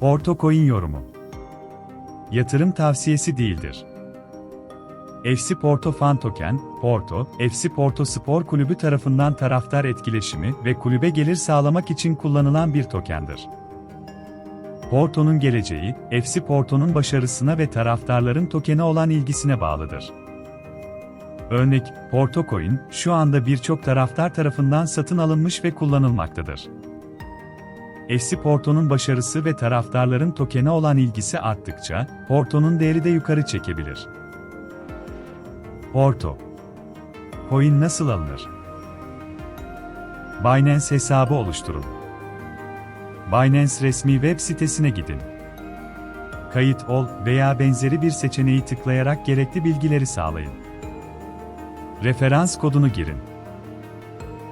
Porto Coin yorumu. Yatırım tavsiyesi değildir. FC Porto Fan Token, Porto, FC Porto Spor Kulübü tarafından taraftar etkileşimi ve kulübe gelir sağlamak için kullanılan bir tokendir. Porto'nun geleceği, FC Porto'nun başarısına ve taraftarların tokene olan ilgisine bağlıdır. Örnek, Porto Coin, şu anda birçok taraftar tarafından satın alınmış ve kullanılmaktadır. FC Porto'nun başarısı ve taraftarların tokene olan ilgisi arttıkça, Porto'nun değeri de yukarı çekebilir. Porto Coin nasıl alınır? Binance hesabı oluşturun. Binance resmi web sitesine gidin. Kayıt ol veya benzeri bir seçeneği tıklayarak gerekli bilgileri sağlayın. Referans kodunu girin.